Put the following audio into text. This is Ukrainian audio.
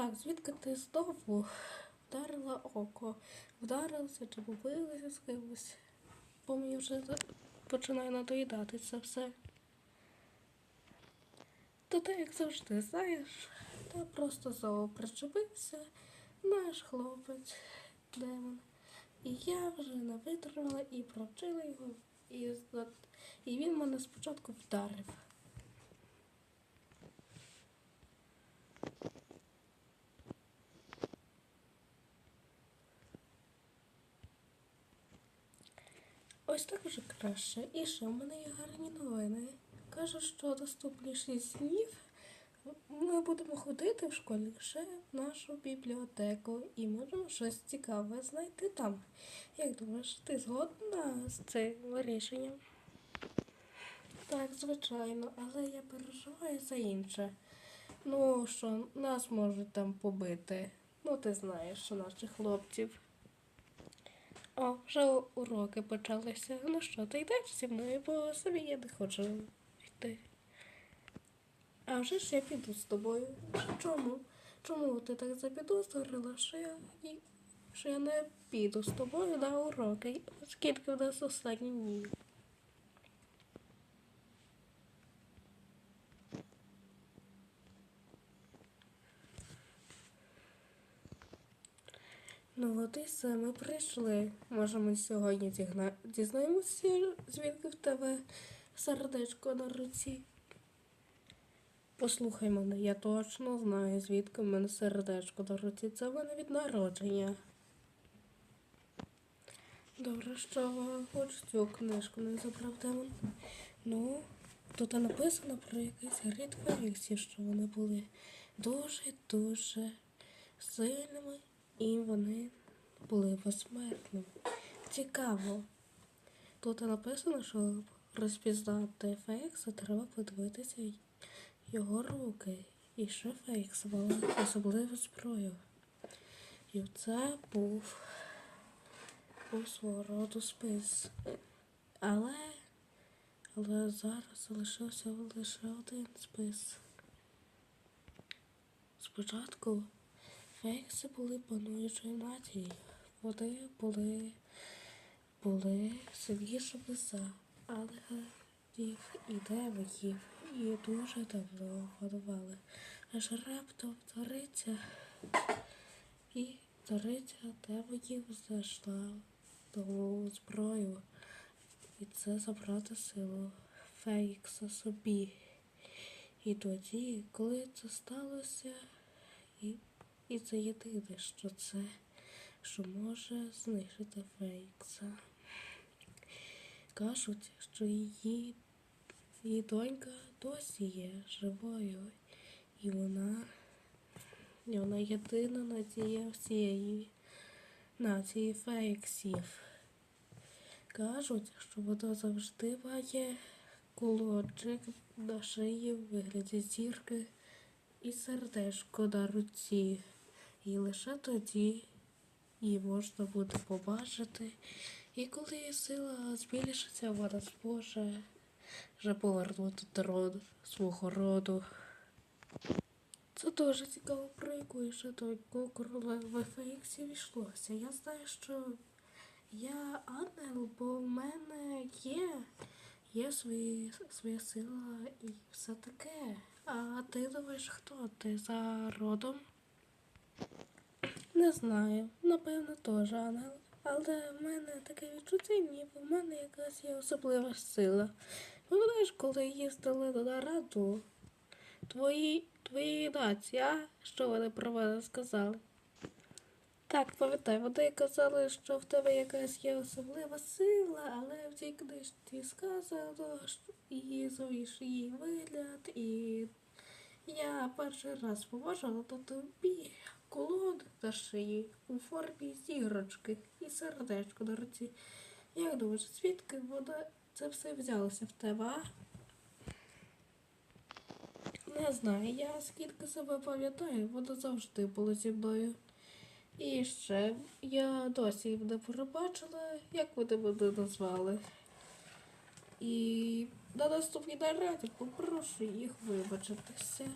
Так, звідки ти знову вдарила око? Вдарилася чи побилася з кимось? Бо мені вже починає надоїдати це все. То ти, як завжди, знаєш, та просто знову причепився наш хлопець демон. І я вже не витримала і провчила його, і, і він мене спочатку вдарив. Ось так вже краще. І ще в мене є гарні новини. Кажуть, що наступні 6 днів ми будемо ходити в школі лише в нашу бібліотеку і можемо щось цікаве знайти там. Як думаєш, ти згодна з цим рішенням? Так, звичайно, але я переживаю за інше. Ну, що нас можуть там побити. Ну, ти знаєш, що наших хлопців. О, вже уроки почалися. Ну що, ти йдеш зі мною, бо собі я не хочу йти. А вже ж я піду з тобою. Чому? Чому ти так запідозрила, що я, що я не піду з тобою на уроки, оскільки в нас останні дні? Ну от і все, ми прийшли. Може, ми сьогодні дігна... дізнаємося, звідки в тебе сердечко на руці. Послухай мене, я точно знаю, звідки в мене сердечко на руці. Це в мене від народження. Добре, що хоч цю книжку не забрав демон. Ну, тут написано про якийсь рід феліксів, що вони були дуже-дуже сильними і вони були безсмертними. Цікаво. Тут написано, що розпізнати Фейкса треба подивитися його руки. І ще Фейкс мала особливу зброю. І це був, був свого роду спис. Але, але зараз залишився лише один спис. Спочатку Фейкси були пануючою нацією. Вони були, були сильнішими за алегів і демонів і дуже давно панували. Аж раптом цариця і цариця демонів знайшла нову зброю. І це забрати силу Фейкса собі. І тоді, коли це сталося, і і це єдине, що це, що може знищити Фейкса. Кажуть, що її, її донька досі є живою, і вона, і вона єдина надія всієї нації Фейксів. Кажуть, що вона завжди має кулончик на шиї в вигляді зірки і сердечко на руці. І лише тоді її можна буде побачити. І коли її сила збільшиться, вона зможе вже повернути трон свого роду. Це дуже цікаво, про яку ще доньку королеви Фейксів йшлося. Я знаю, що я ангел, бо в мене є, є свої, своя сила і все таке. А ти думаєш, хто ти за родом? Не знаю, напевно, теж ангел. Але в мене таке відчуття, ніби в мене якась є особлива сила. Пам'ятаєш, коли їздили до нараду, твої, твої нації, а? Що вони про мене сказали? Так, пам'ятаю, вони казали, що в тебе якась є особлива сила, але в цій книжці сказано, що її зовіш її вигляд, і я перший раз побачила на тобі колоду на шиї у формі зірочки і сердечко на руці. Як думаєш, звідки вона це все взялося в тебе? Не знаю, я скільки себе пам'ятаю, воно завжди було зі мною. І ще я досі не перебачила, як вони мене назвали. І на наступній нараді попрошу їх вибачитися.